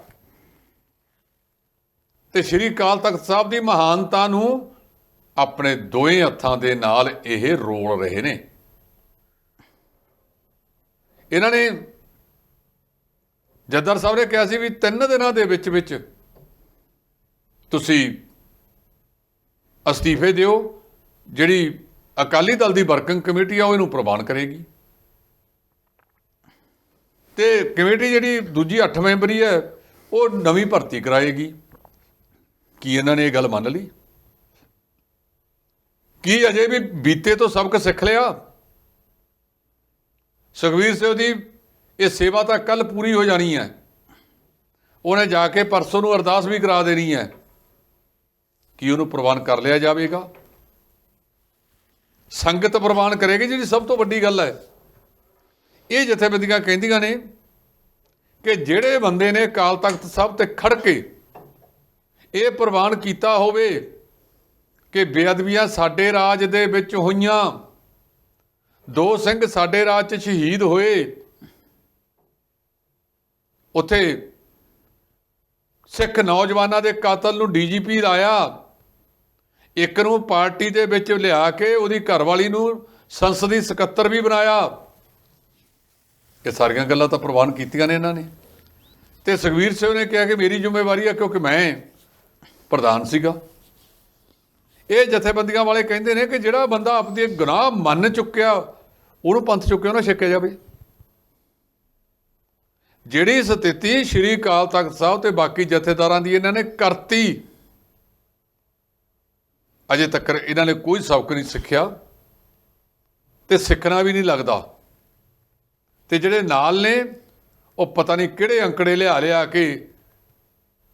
Speaker 2: ਤੇ ਸ਼੍ਰੀ ਅਕਾਲ ਤਖਤ ਸਾਹਿਬ ਦੀ ਮਹਾਨਤਾ ਨੂੰ ਆਪਣੇ ਦੋਵੇਂ ਹੱਥਾਂ ਦੇ ਨਾਲ ਇਹ ਰੋਲ ਰਹੇ ਨੇ। ਇਹਨਾਂ ਨੇ ਜੱਦਰ ਸਾਹਿਬ ਨੇ ਕਿਹਾ ਸੀ ਵੀ ਤਿੰਨ ਦਿਨਾਂ ਦੇ ਵਿੱਚ ਵਿੱਚ ਤੁਸੀਂ ਅਸਤੀਫੇ ਦਿਓ, ਜਿਹੜੀ ਅਕਾਲੀ ਦਲ ਦੀ ਵਰਕਿੰਗ ਕਮੇਟੀ ਆ ਉਹ ਇਹਨੂੰ ਪ੍ਰਵਾਨ ਕਰੇਗੀ। ਤੇ ਕਮੇਟੀ ਜਿਹੜੀ ਦੂਜੀ 8 ਮੈਂਬਰੀ ਹੈ, ਉਹ ਨਵੀਂ ਭਰਤੀ ਕਰਾਏਗੀ। ਕੀ ਇਹਨਾਂ ਨੇ ਇਹ ਗੱਲ ਮੰਨ ਲਈ? ਕੀ ਅਜੇ ਵੀ ਬੀਤੇ ਤੋਂ ਸਬਕ ਸਿੱਖ ਲਿਆ? ਸੁਖਵੀਰ ਸਿੰਘ ਦੀ ਇਹ ਸੇਵਾ ਤਾਂ ਕੱਲ ਪੂਰੀ ਹੋ ਜਾਣੀ ਹੈ। ਉਹਨੇ ਜਾ ਕੇ ਪਰਸੋਂ ਨੂੰ ਅਰਦਾਸ ਵੀ ਕਰਾ ਦੇਣੀ ਹੈ ਕਿ ਉਹਨੂੰ ਪ੍ਰਵਾਨ ਕਰ ਲਿਆ ਜਾਵੇਗਾ। ਸੰਗਤ ਪ੍ਰਵਾਨ ਕਰੇਗੀ, ਜਿਹੜੀ ਸਭ ਤੋਂ ਵੱਡੀ ਗੱਲ ਹੈ। ਇਹ ਜਥੇਬੰਦੀਆਂ ਕਹਿੰਦੀਆਂ ਨੇ ਕਿ ਜਿਹੜੇ ਬੰਦੇ ਨੇ ਅਕਾਲ ਤਖਤ ਸਾਹਿਬ ਤੇ ਖੜ ਕੇ ਇਹ ਪ੍ਰਵਾਨ ਕੀਤਾ ਹੋਵੇ ਕਿ ਬੇਅਦਬੀਆਂ ਸਾਡੇ ਰਾਜ ਦੇ ਵਿੱਚ ਹੋਈਆਂ। ਦੋ ਸਿੰਘ ਸਾਡੇ ਰਾਜ 'ਚ ਸ਼ਹੀਦ ਹੋਏ। ਉੱਥੇ ਸਿੱਖ ਨੌਜਵਾਨਾਂ ਦੇ ਕਾਤਲ ਨੂੰ ਡੀਜੀਪੀ ਲਾਇਆ। ਇੱਕ ਨੂੰ ਪਾਰਟੀ ਦੇ ਵਿੱਚ ਲਿਆ ਕੇ ਉਹਦੀ ਘਰਵਾਲੀ ਨੂੰ ਸੰਸਦੀ ਸਕੱਤਰ ਵੀ ਬਣਾਇਆ। ਇਹ ਸਾਰੀਆਂ ਗੱਲਾਂ ਤਾਂ ਪ੍ਰਵਾਨ ਕੀਤੀਆਂ ਨੇ ਇਹਨਾਂ ਨੇ। ਤੇ ਸੁਖਵੀਰ ਸਿੰਘ ਨੇ ਕਿਹਾ ਕਿ ਮੇਰੀ ਜ਼ਿੰਮੇਵਾਰੀ ਹੈ ਕਿਉਂਕਿ ਮੈਂ ਪ੍ਰਧਾਨ ਸੀਗਾ। ਇਹ ਜਥੇਬੰਦੀਆਂ ਵਾਲੇ ਕਹਿੰਦੇ ਨੇ ਕਿ ਜਿਹੜਾ ਬੰਦਾ ਆਪਦੇ ਗੁਨਾਹ ਮੰਨ ਚੁੱਕਿਆ, ਉਹਨੂੰ ਪੰਥ ਚੁੱਕਿਆ ਨਾ ਛੱਕਿਆ ਜਾਵੇ। ਜਿਹੜੀ ਸਥਿਤੀ ਸ਼੍ਰੀ ਅਕਾਲ ਤਖਤ ਸਾਹਿਬ ਤੇ ਬਾਕੀ ਜਥੇਦਾਰਾਂ ਦੀ ਇਹਨਾਂ ਨੇ ਕਰਤੀ, ਅਜੇ ਤੱਕ ਇਹਨਾਂ ਨੇ ਕੋਈ ਸਬਕ ਨਹੀਂ ਸਿੱਖਿਆ ਤੇ ਸਿੱਖਣਾ ਵੀ ਨਹੀਂ ਲੱਗਦਾ। ਤੇ ਜਿਹੜੇ ਨਾਲ ਨੇ, ਉਹ ਪਤਾ ਨਹੀਂ ਕਿਹੜੇ ਅੰਕੜੇ ਲਿਆ ਲਿਆ ਕੇ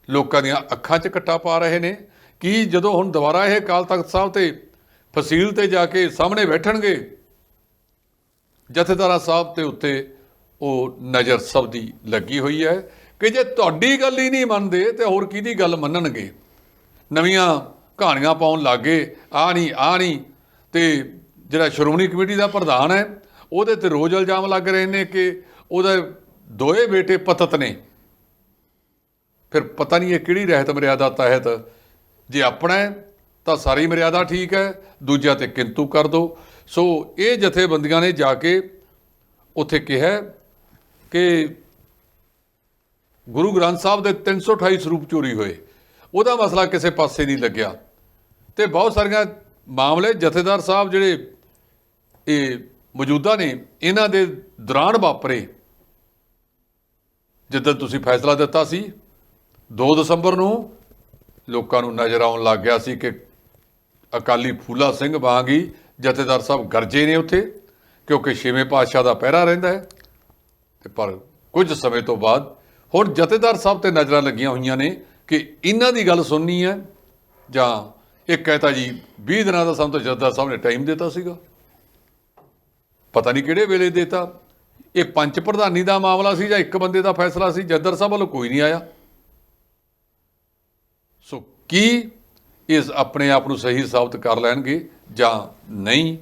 Speaker 2: ਲੋਕਾਂ ਦੀਆਂ ਅੱਖਾਂ 'ਚ ਕੱਟਾ ਪਾ ਰਹੇ ਨੇ। ਕਿ ਜਦੋਂ ਹੁਣ ਦੁਬਾਰਾ ਇਹ ਅਕਾਲ ਤਖਤ ਸਾਹਿਬ ਤੇ ਫਸੀਲ ਤੇ ਜਾ ਕੇ ਸਾਹਮਣੇ ਬੈਠਣਗੇ? ਜਥੇਦਾਰਾਂ ਸਾਹਿਬ ਤੇ ਉੱਤੇ ਉਹ ਨਜ਼ਰ ਸਭ ਦੀ ਲੱਗੀ ਹੋਈ ਹੈ ਕਿ ਜੇ ਤੁਹਾਡੀ ਗੱਲ ਹੀ ਨਹੀਂ ਮੰਨਦੇ ਤੇ ਹੋਰ ਕਿਹਦੀ ਗੱਲ ਮੰਨਣਗੇ? ਨਵੀਆਂ ਕਹਾਣੀਆਂ ਪਾਉਣ ਲੱਗੇ ਆ ਨਹੀਂ ਆ ਨਹੀਂ ਤੇ ਜਿਹੜਾ ਸ਼੍ਰੋਮਣੀ ਕਮੇਟੀ ਦਾ ਪ੍ਰਧਾਨ ਹੈ, ਉਹਦੇ ਤੇ ਰੋਜ਼ ਇਲਜ਼ਾਮ ਲੱਗ ਰਹੇ ਨੇ ਕਿ ਉਹਦੇ ਦੋਏ ਬੇਟੇ ਪਤਤ ਨੇ। ਫਿਰ ਪਤਾ ਨਹੀਂ ਇਹ ਕਿਹੜੀ ਰਹਿਤ ਮਰਿਆਦਾ ਤਹਿਤ ਜੇ ਆਪਣਾ ਹੈ, ਤਾਂ ਸਾਰੀ ਮਰਿਆਦਾ ਠੀਕ ਹੈ ਦੂਜਾ ਤੇ ਕਿੰਤੂ ਕਰ ਦੋ। ਸੋ ਇਹ ਜਥੇਬੰਦੀਆਂ ਨੇ ਜਾ ਕੇ ਉੱਥੇ ਕਿਹਾ ਕਿ ਗੁਰੂ ਗ੍ਰੰਥ ਸਾਹਿਬ ਦੇ 328 ਸਰੂਪ ਚੋਰੀ ਹੋਏ। ਉਹਦਾ ਮਸਲਾ ਕਿਸੇ ਪਾਸੇ ਨਹੀਂ ਲੱਗਿਆ। ਤੇ ਬਹੁਤ ਸਾਰੀਆਂ ਮਾਮਲੇ ਜਥੇਦਾਰ ਸਾਹਿਬ ਜਿਹੜੇ ਇਹ ਮੌਜੂਦਾ ਨੇ, ਇਹਨਾਂ ਦੇ ਦੌਰਾਨ ਵਾਪਰੇ। ਜਿੱਦਾਂ ਤੁਸੀਂ ਫੈਸਲਾ ਦਿੱਤਾ ਸੀ 2 ਦਸੰਬਰ ਨੂੰ ਲੋਕਾਂ ਨੂੰ ਨਜ਼ਰ ਆਉਣ ਲੱਗ ਗਿਆ ਸੀ ਕਿ ਅਕਾਲੀ ਫੂਲਾ ਸਿੰਘ ਵਾਂਗ ਹੀ ਜਥੇਦਾਰ ਸਾਹਿਬ ਗਰਜੇ ਨੇ ਉੱਥੇ, ਕਿਉਂਕਿ ਛੇਵੇਂ ਪਾਤਸ਼ਾਹ ਦਾ ਪਹਿਰਾ ਰਹਿੰਦਾ ਹੈ। ਤੇ ਪਰ ਕੁਝ ਸਮੇਂ ਤੋਂ ਬਾਅਦ ਹੁਣ ਜਥੇਦਾਰ ਸਾਹਿਬ ਤੇ ਨਜ਼ਰਾਂ ਲੱਗੀਆਂ ਹੋਈਆਂ ਨੇ ਕਿ ਇਹਨਾਂ ਦੀ ਗੱਲ ਸੁਣਨੀ ਹੈ, ਜਾਂ ਇਹ ਕਹਤਾ ਜੀ 20 ਦਿਨਾਂ ਦਾ ਸਾਨੂੰ ਤਾਂ ਜਥੇਦਾਰ ਸਾਹਿਬ ਨੇ ਟਾਈਮ ਦਿੱਤਾ ਸੀਗਾ। ਪਤਾ ਨਹੀਂ ਕਿਹੜੇ ਵੇਲੇ ਦਿੱਤਾ। ਇਹ ਪੰਚ ਪ੍ਰਧਾਨੀ ਦਾ ਮਾਮਲਾ ਸੀ ਜਾਂ ਇੱਕ ਬੰਦੇ ਦਾ ਫੈਸਲਾ ਸੀ? ਜਥੇਦਾਰ ਸਾਹਿਬ ਵੱਲੋਂ ਕੋਈ ਨਹੀਂ ਆਇਆ। ਸੋ ਕੀ ਇਸ ਆਪਣੇ ਆਪ ਨੂੰ ਸਹੀ ਸਾਬਤ ਕਰ ਲੈਣਗੇ ਜਾਂ ਨਹੀਂ?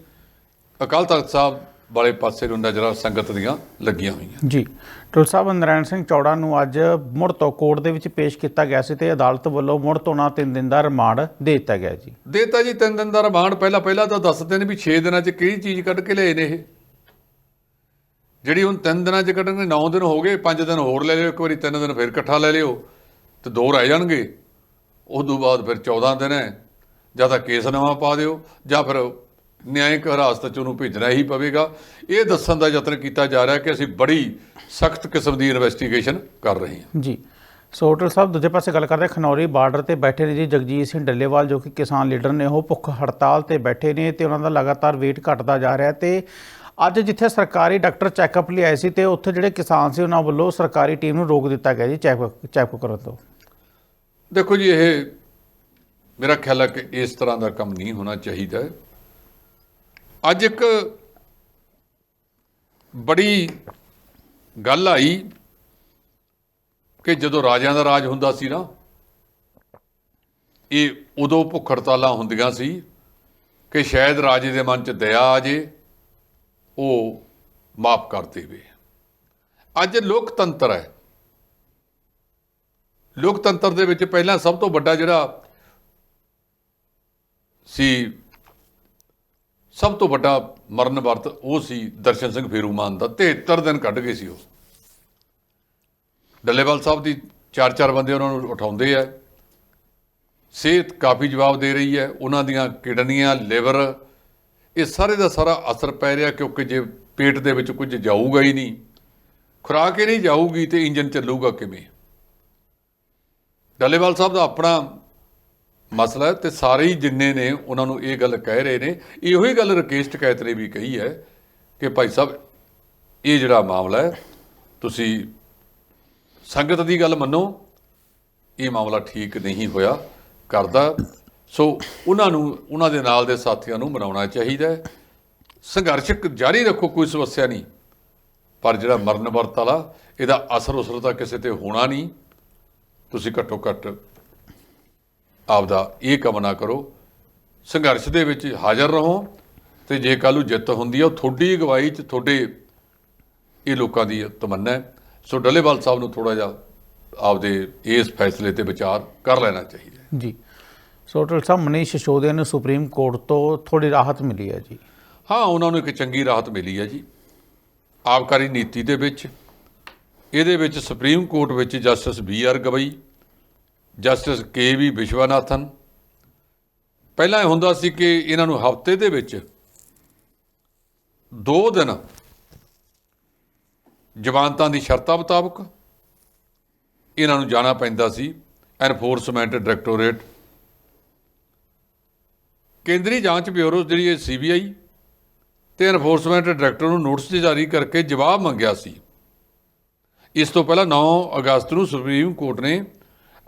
Speaker 2: ਅਕਾਲ ਤਖਤ ਸਾਹਿਬ ਵਾਲੇ ਪਾਸੇ ਨੂੰ ਨਜ਼ਰਾਂ ਸੰਗਤ ਦੀਆਂ ਲੱਗੀਆਂ ਹੋਈਆਂ।
Speaker 1: ਜੀ ਟੁਲ ਸਾਹਿਬ ਨਰਾਇਣ ਸਿੰਘ ਚੌੜਾ ਨੂੰ ਅੱਜ ਮੁੜ ਤੋਂ ਕੋਰਟ ਦੇ ਵਿੱਚ ਪੇਸ਼ ਕੀਤਾ ਗਿਆ ਸੀ ਤੇ ਅਦਾਲਤ ਵੱਲੋਂ ਮੁੜ ਤੋਂ ਨਾ 3 ਦਿਨ ਦਾ ਰਿਮਾਂਡ ਦੇ ਦਿੱਤਾ ਗਿਆ ਜੀ।
Speaker 2: ਦੇਤਾ ਜੀ ਤਿੰਨ ਦਿਨ ਦਾ ਰਿਮਾਂਡ। ਪਹਿਲਾਂ ਪਹਿਲਾਂ ਤਾਂ ਦੱਸਦੇ ਨੇ ਵੀ 6 ਦਿਨਾਂ 'ਚ ਕਿਹੜੀ ਚੀਜ਼ ਕੱਢ ਕੇ ਲਿਆਏ ਨੇ ਇਹ। ਜਿਹੜੀ ਹੁਣ ਤਿੰਨ ਦਿਨਾਂ 'ਚ ਕੱਢਣਗੇ 9 ਦਿਨ ਹੋ ਗਏ 5 ਦਿਨ ਹੋਰ ਲੈ ਲਿਓ ਇੱਕ ਵਾਰੀ ਤਿੰਨ ਦਿਨ ਫਿਰ ਇਕੱਠਾ ਲੈ ਲਿਓ ਤੇ ਦੋ ਰਹਿ ਜਾਣਗੇ। ਉਸ ਤੋਂ ਬਾਅਦ ਫਿਰ 14 ਦਿਨ ਹੈ, ਜਾਂ ਤਾਂ ਕੇਸ ਨਵਾਂ ਪਾ ਦਿਓ, ਜਾਂ ਫਿਰ ਨਿਆਇਕ ਹਿਰਾਸਤ 'ਚ ਉਹਨੂੰ ਭੇਜਣਾ ਹੀ ਪਵੇਗਾ। ਇਹ ਦੱਸਣ ਦਾ ਯਤਨ ਕੀਤਾ ਜਾ ਰਿਹਾ ਕਿ ਅਸੀਂ ਬੜੀ ਸਖਤ ਕਿਸਮ ਦੀ ਇਨਵੈਸਟੀਗੇਸ਼ਨ ਕਰ ਰਹੇ ਹਾਂ।
Speaker 1: ਜੀ। ਸੋ ਟੁਲ ਸਾਹਿਬ, ਦੂਜੇ ਪਾਸੇ ਗੱਲ ਕਰਦੇ ਖਨੌਰੀ ਬਾਰਡਰ ਤੇ ਬੈਠੇ ਨੇ ਜੀ ਜਗਜੀਤ ਸਿੰਘ ਡੱਲੇਵਾਲ, ਜੋ ਕਿ ਕਿਸਾਨ ਲੀਡਰ ਨੇ, ਉਹ ਭੁੱਖ ਹੜਤਾਲ ਤੇ ਬੈਠੇ ਨੇ ਤੇ ਉਹਨਾਂ ਦਾ ਲਗਾਤਾਰ ਵੇਟ ਘਟਦਾ ਜਾ ਰਿਹਾ ਤੇ ਅੱਜ ਜਿੱਥੇ ਸਰਕਾਰੀ ਡਾਕਟਰ ਚੈੱਕਅਪ ਲਈ ਆਏ ਸੀ ਤੇ ਉੱਥੇ ਜਿਹੜੇ ਕਿਸਾਨ ਸੀ ਉਹਨਾਂ ਵੱਲੋਂ ਸਰਕਾਰੀ ਟੀਮ ਨੂੰ ਰੋਕ ਦਿੱਤਾ ਗਿਆ ਜੀ ਚੈੱਕਅਪ ਚੈੱਕਅਪ ਕਰਨ ਤੋਂ।
Speaker 2: ਦੇਖੋ ਜੀ, ਇਹ ਮੇਰਾ ਖਿਆਲ ਹੈ ਕਿ ਇਸ ਤਰ੍ਹਾਂ ਦਾ ਕੰਮ ਨਹੀਂ ਹੋਣਾ ਚਾਹੀਦਾ। ਅੱਜ ਇੱਕ ਬੜੀ ਗੱਲ ਆਈ ਕਿ ਜਦੋਂ ਰਾਜਿਆਂ ਦਾ ਰਾਜ ਹੁੰਦਾ ਸੀ ਨਾ, ਇਹ ਉਦੋਂ ਭੁੱਖ ਹੜਤਾਲਾਂ ਹੁੰਦੀਆਂ ਸੀ ਕਿ ਸ਼ਾਇਦ ਰਾਜੇ ਦੇ ਮਨ 'ਚ ਦਇਆ ਆ ਜੇ, ਉਹ ਮਾਫ ਕਰ ਦੇਵੇ। ਅੱਜ ਲੋਕਤੰਤਰ ਹੈ। ਲੋਕਤੰਤਰ ਦੇ ਵਿੱਚ ਪਹਿਲਾਂ ਸਭ ਤੋਂ ਵੱਡਾ ਜਿਹੜਾ ਸੀ, ਸਭ ਤੋਂ ਵੱਡਾ ਮਰਨ ਵਰਤ ਉਹ ਸੀ ਦਰਸ਼ਨ ਸਿੰਘ ਫੇਰੂਮਾਨ ਦਾ। 73 ਦਿਨ ਕੱਢ ਗਏ ਸੀ ਉਹ। ਡੱਲੇਵਾਲ ਸਾਹਿਬ ਦੀ ਚਾਰ ਚਾਰ ਬੰਦੇ ਉਹਨਾਂ ਨੂੰ ਉਠਾਉਂਦੇ ਆ। ਸਿਹਤ ਕਾਫੀ ਜਵਾਬ ਦੇ ਰਹੀ ਹੈ। ਉਹਨਾਂ ਦੀਆਂ ਕਿਡਨੀਆਂ, ਲਿਵਰ, ਇਹ ਸਾਰੇ ਦਾ ਸਾਰਾ ਅਸਰ ਪੈ ਰਿਹਾ ਕਿਉਂਕਿ ਜੇ ਪੇਟ ਦੇ ਵਿੱਚ ਕੁਝ ਜਾਊਗਾ ਹੀ ਨਹੀਂ। ਖੁਰਾਕ ਹੀ ਨਹੀਂ ਜਾਊਗੀ ਤੇ ਇੰਜਨ ਚੱਲੂਗਾ ਕਿਵੇਂ? ਡੱਲੇਵਾਲ ਸਾਹਿਬ ਦਾ ਆਪਣਾ ਮਸਲਾ ਹੈ ਤੇ ਸਾਰੇ ਹੀ ਜਿੰਨੇ ਨੇ ਉਹਨਾਂ ਨੂੰ ਇਹ ਗੱਲ ਕਹਿ ਰਹੇ ਨੇ, ਇਹੋ ਹੀ ਗੱਲ ਰਕੇਸ਼ ਟਕੈਤ ਨੇ ਵੀ ਕਹੀ ਹੈ ਕਿ ਭਾਈ ਸਾਹਿਬ, ਇਹ ਜਿਹੜਾ ਮਾਮਲਾ ਹੈ, ਤੁਸੀਂ ਸੰਗਤ ਦੀ ਗੱਲ ਮੰਨੋ, ਇਹ ਮਾਮਲਾ ਠੀਕ ਨਹੀਂ ਹੋਇਆ, ਕਰਦਾ। ਸੋ ਉਹਨਾਂ ਨੂੰ, ਉਹਨਾਂ ਦੇ ਨਾਲ ਦੇ ਸਾਥੀਆਂ ਨੂੰ ਮਨਾਉਣਾ ਚਾਹੀਦਾ ਹੈ। ਸੰਘਰਸ਼ ਜਾਰੀ ਰੱਖੋ, ਕੋਈ ਸਮੱਸਿਆ ਨਹੀਂ। ਪਰ ਜਿਹੜਾ ਮਰਨ ਵਰਤ ਵਾਲਾ, ਇਹਦਾ ਅਸਰ ਉਸਰ ਤਾਂ ਕਿਸੇ ਤੇ ਹੋਣਾ ਨਹੀਂ। ਤੁਸੀਂ ਘੱਟੋ ਘੱਟ ਆਪਦਾ ਇਹ ਕੰਮ ਨਾ ਕਰੋ। ਸੰਘਰਸ਼ ਦੇ ਵਿੱਚ ਹਾਜ਼ਰ ਰਹੋ ਤੇ ਜੇ ਕੱਲ੍ਹ ਨੂੰ ਜਿੱਤ ਹੁੰਦੀ ਹੈ ਉਹ ਤੁਹਾਡੀ ਅਗਵਾਈ 'ਚ ਤੁਹਾਡੇ ਇਹ ਲੋਕਾਂ ਦੀ ਤਮੰਨਾ ਹੈ। ਸੋ ਡੱਲੇਵਾਲ ਸਾਹਿਬ ਨੂੰ ਥੋੜਾ ਜਿਹਾ ਆਪਦੇ ਇਸ ਫੈਸਲੇ ਤੇ ਵਿਚਾਰ ਕਰ ਲੈਣਾ ਚਾਹੀਦਾ।
Speaker 1: ਜੀ। ਸੋ ਡਾਕਟਰ ਸਾਹਿਬ ਮਨੀਸ਼ ਸਿਸੋਦੀਆ ਨੂੰ ਸੁਪਰੀਮ ਕੋਰਟ ਤੋਂ ਥੋੜੀ ਰਾਹਤ ਮਿਲੀ ਹੈ ਜੀ।
Speaker 2: ਹਾਂ ਉਹਨਾਂ ਨੂੰ ਇੱਕ ਚੰਗੀ ਰਾਹਤ ਮਿਲੀ ਹੈ ਜੀ। ਆਬਕਾਰੀ ਨੀਤੀ ਦੇ ਵਿੱਚ ਇਹਦੇ ਵਿੱਚ ਸੁਪਰੀਮ ਕੋਰਟ ਵਿੱਚ justice B R Gavai, justice K V Viswanathan. ਪਹਿਲਾਂ ਇਹ ਹੁੰਦਾ ਸੀ ਕਿ ਇਹਨਾਂ ਨੂੰ ਹਫ਼ਤੇ ਦੇ ਵਿੱਚ ਦੋ ਦਿਨ ਜ਼ਮਾਨਤਾਂ ਦੀ ਸ਼ਰਤਾਂ ਮੁਤਾਬਕ ਇਹਨਾਂ ਨੂੰ ਜਾਣਾ ਪੈਂਦਾ ਸੀ, ਐਨਫੋਰਸਮੈਂਟ ਡਾਇਰੈਕਟੋਰੇਟ। ਕੇਂਦਰੀ ਜਾਂਚ ਬਿਊਰੋ ਜਿਹੜੀ ਹੈ ਸੀਬੀਆਈ ਤੇ ਐਨਫੋਰਸਮੈਂਟ ਡਾਇਰੈਕਟਰ ਨੂੰ ਨੋਟਿਸ ਜਾਰੀ ਕਰਕੇ ਜਵਾਬ ਮੰਗਿਆ ਸੀ। ਇਸ ਤੋਂ ਪਹਿਲਾਂ 9 ਅਗਸਤ ਨੂੰ ਸੁਪਰੀਮ ਕੋਰਟ ਨੇ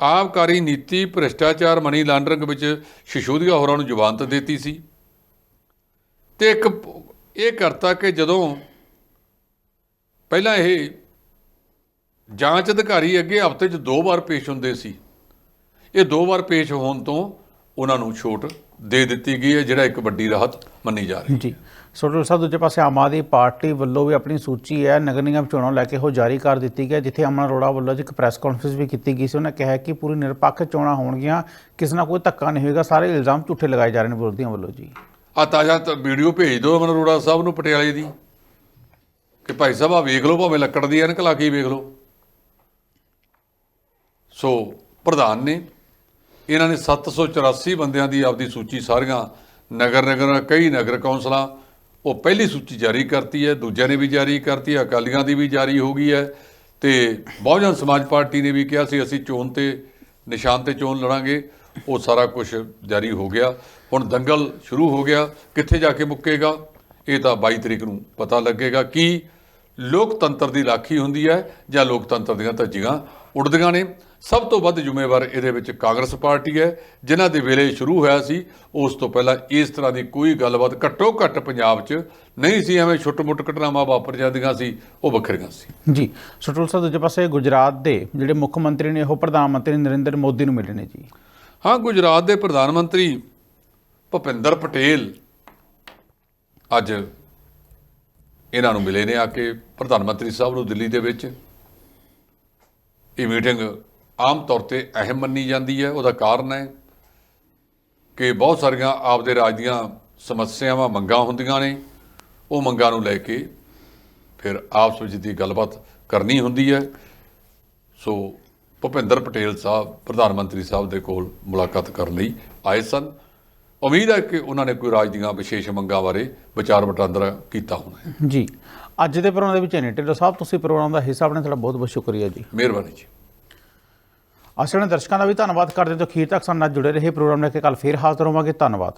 Speaker 2: ਆਬਕਾਰੀ ਨੀਤੀ ਭ੍ਰਿਸ਼ਟਾਚਾਰ ਮਨੀ ਲਾਂਡਰਿੰਗ ਵਿੱਚ ਸ਼ਿਸ਼ੋਦੀਆ ਹੋਰਾਂ ਨੂੰ ਜ਼ਮਾਨਤ ਦਿੱਤੀ ਸੀ। ਤੇ ਇੱਕ ਇਹ ਕਰਤਾ ਕਿ ਜਦੋਂ ਪਹਿਲਾਂ ਇਹ ਜਾਂਚ ਅਧਿਕਾਰੀ ਅੱਗੇ ਹਫ਼ਤੇ 'ਚ ਦੋ ਵਾਰ ਪੇਸ਼ ਹੁੰਦੇ ਸੀ। ਇਹ ਦੋ ਵਾਰ ਪੇਸ਼ ਹੋਣ ਤੋਂ ਉਹਨਾਂ ਨੂੰ ਛੋਟ ਦੇ ਦਿੱਤੀ ਗਈ ਹੈ ਜਿਹੜਾ ਇੱਕ ਵੱਡੀ ਰਾਹਤ ਮੰਨੀ ਜਾ ਰਹੀ ਹੈ।
Speaker 1: ਜੀ। ਸੋ ਡਾਕਟਰ ਸਾਹਿਬ ਦੂਜੇ ਪਾਸੇ ਆਮ ਆਦਮੀ ਪਾਰਟੀ ਵੱਲੋਂ ਵੀ ਆਪਣੀ ਸੂਚੀ ਹੈ ਨਗਰ ਨਿਗਮ ਚੋਣਾਂ ਲੈ ਕੇ ਉਹ ਜਾਰੀ ਕਰ ਦਿੱਤੀ ਗਈ ਜਿੱਥੇ ਅਮਨ ਅਰੋੜਾ ਵੱਲੋਂ ਇੱਕ ਪ੍ਰੈਸ ਕਾਨਫਰੰਸ ਵੀ ਕੀਤੀ ਗਈ ਸੀ। ਉਹਨਾਂ ਕਿਹਾ ਕਿ ਪੂਰੀ ਨਿਰਪੱਖ ਚੋਣਾਂ ਹੋਣਗੀਆਂ ਕਿਸੇ ਨਾਲ ਕੋਈ ਧੱਕਾ ਨਹੀਂ ਹੋਏਗਾ ਸਾਰੇ ਇਲਜ਼ਾਮ ਝੂਠੇ ਲਗਾਏ ਜਾ ਰਹੇ ਨੇ ਵਿਰੋਧੀਆਂ ਵੱਲੋਂ ਜੀ।
Speaker 2: ਆ ਤਾਜ਼ਾ ਵੀਡੀਓ ਭੇਜ ਦਿਓ ਅਮਨ ਅਰੋੜਾ ਸਾਹਿਬ ਨੂੰ ਪਟਿਆਲੇ ਦੀ। ਕਿ ਭਾਈ ਸਾਹਿਬ ਆ ਵੇਖ ਲਓ ਭਾਵੇਂ ਲੱਕੜ ਦੀ ਐਨਕ ਲਾ ਕੇ ਵੇਖ ਲਓ। ਸੋ ਪ੍ਰਧਾਨ ਨੇ ਇਹਨਾਂ ਨੇ 784 ਬੰਦਿਆਂ ਦੀ ਆਪਦੀ ਸੂਚੀ ਸਾਰੀਆਂ ਨਗਰ ਨਗਰ, ਕਈ ਨਗਰ ਕੌਂਸਲਾਂ, ਉਹ ਪਹਿਲੀ ਸੂਚੀ ਜਾਰੀ ਕਰਤੀ ਹੈ, ਦੂਜਿਆਂ ਨੇ ਵੀ ਜਾਰੀ ਕਰਤੀ ਹੈ, ਅਕਾਲੀਆਂ ਦੀ ਵੀ ਜਾਰੀ ਹੋ ਗਈ ਹੈ ਤੇ ਬਹੁਜਨ ਸਮਾਜ ਪਾਰਟੀ ਨੇ ਵੀ ਕਿਹਾ ਸੀ, ਅਸੀਂ ਚੋਣ ਤੇ, ਨਿਸ਼ਾਨ ਤੇ ਚੋਣ ਲੜਾਂਗੇ, ਉਹ ਸਾਰਾ ਕੁਝ ਜਾਰੀ ਹੋ ਗਿਆ। ਹੁਣ ਦੰਗਲ ਸ਼ੁਰੂ ਹੋ ਗਿਆ, ਕਿੱਥੇ ਜਾ ਕੇ ਮੁੱਕੇਗਾ, ਇਹ ਤਾਂ 22 ਤਰੀਕ ਨੂੰ ਪਤਾ ਲੱਗੇਗਾ ਕਿ ਲੋਕਤੰਤਰ ਦੀ ਰਾਖੀ ਹੁੰਦੀ ਹੈ ਜਾਂ ਲੋਕਤੰਤਰ ਦੀਆਂ ਧੱਜੀਆਂ ਉੱਡਦੀਆਂ ਨੇ। ਸਭ ਤੋਂ ਵੱਧ ਜ਼ਿੰਮੇਵਾਰ ਇਹਦੇ ਵਿੱਚ ਕਾਂਗਰਸ ਪਾਰਟੀ ਹੈ। ਜਿਨ੍ਹਾਂ ਦੇ ਵੇਲੇ ਸ਼ੁਰੂ ਹੋਇਆ ਸੀ ਉਸ ਤੋਂ ਪਹਿਲਾਂ ਇਸ ਤਰ੍ਹਾਂ ਦੀ ਕੋਈ ਗੱਲਬਾਤ ਘੱਟੋ ਘੱਟ ਪੰਜਾਬ 'ਚ ਨਹੀਂ ਸੀ ਐਵੇਂ ਛੁੱਟ-ਮੁੱਟ ਘਟਨਾਵਾਂ ਵਾਪਰ ਜਾਂਦੀਆਂ ਸੀ ਉਹ ਵੱਖਰੀਆਂ ਸੀ।
Speaker 1: ਜੀ ਸੋ ਡਾਕਟਰ ਸਾਹਿਬ ਦੂਜੇ ਪਾਸੇ ਗੁਜਰਾਤ ਦੇ ਜਿਹੜੇ ਮੁੱਖ ਮੰਤਰੀ ਨੇ ਉਹ ਪ੍ਰਧਾਨ ਮੰਤਰੀ ਨਰਿੰਦਰ ਮੋਦੀ ਨੂੰ ਮਿਲੇ ਨੇ ਜੀ।
Speaker 2: ਹਾਂ ਗੁਜਰਾਤ ਦੇ ਪ੍ਰਧਾਨ ਮੰਤਰੀ ਭੁਪਿੰਦਰ ਪਟੇਲ ਅੱਜ ਇਹਨਾਂ ਨੂੰ ਮਿਲੇ ਨੇ ਆ ਕੇ। ਪ੍ਰਧਾਨ ਮੰਤਰੀ ਸਾਹਿਬ ਨੂੰ ਦਿੱਲੀ ਦੇ ਵਿੱਚ ਇਹ ਮੀਟਿੰਗ ਆਮ ਤੌਰ ਤੇ ਅਹਿਮ ਮੰਨੀ ਜਾਂਦੀ ਹੈ। ਉਹਦਾ ਕਾਰਨ ਹੈ ਕਿ ਬਹੁਤ ਸਾਰੀਆਂ ਆਪਦੇ ਰਾਜ ਦੀਆਂ ਸਮੱਸਿਆਵਾਂ ਮੰਗਾਂ ਹੁੰਦੀਆਂ ਨੇ। ਉਹ ਮੰਗਾਂ ਨੂੰ ਲੈ ਕੇ ਫਿਰ ਆਪਸ ਵਿੱਚ ਦੀ ਗੱਲਬਾਤ ਕਰਨੀ ਹੁੰਦੀ ਹੈ। ਸੋ ਭੁਪਿੰਦਰ ਪਟੇਲ ਸਾਹਿਬ ਪ੍ਰਧਾਨ ਮੰਤਰੀ ਸਾਹਿਬ ਦੇ ਕੋਲ ਮੁਲਾਕਾਤ ਕਰਨ ਲਈ ਆਏ ਸਨ। ਉਮੀਦ ਹੈ ਕਿ ਉਹਨਾਂ ਨੇ ਕੋਈ ਰਾਜ ਦੀਆਂ ਵਿਸ਼ੇਸ਼ ਮੰਗਾਂ ਬਾਰੇ ਵਿਚਾਰ ਵਟਾਂਦਰਾ ਕੀਤਾ ਹੋਣਾ ਹੈ।
Speaker 1: ਜੀ ਅੱਜ ਦੇ ਪ੍ਰੋਗਰਾਮ ਦੇ ਵਿੱਚ ਨੇ ਢਿੱਲੋਂ ਸਾਹਿਬ ਤੁਸੀਂ ਪ੍ਰੋਗਰਾਮ ਦਾ ਹਿੱਸਾ ਬਣੇ ਤੁਹਾਡਾ ਬਹੁਤ ਬਹੁਤ ਸ਼ੁਕਰੀਆ ਜੀ।
Speaker 2: ਮਿਹਰਬਾਨੀ ਜੀ।
Speaker 1: ਅਸੀਂ ਆਪਣੇ ਦਰਸ਼ਕਾਂ ਦਾ ਵੀ ਧੰਨਵਾਦ ਕਰਦੇ ਜੋ ਅਖੀਰ ਤੱਕ ਸਾਡੇ ਨਾਲ ਜੁੜੇ ਰਹੇ ਪ੍ਰੋਗਰਾਮ ਲੈ ਕੇ ਕੱਲ ਫੇਰ ਹਾਜ਼ਰ ਹੋਵਾਂਗੇ। ਧੰਨਵਾਦ।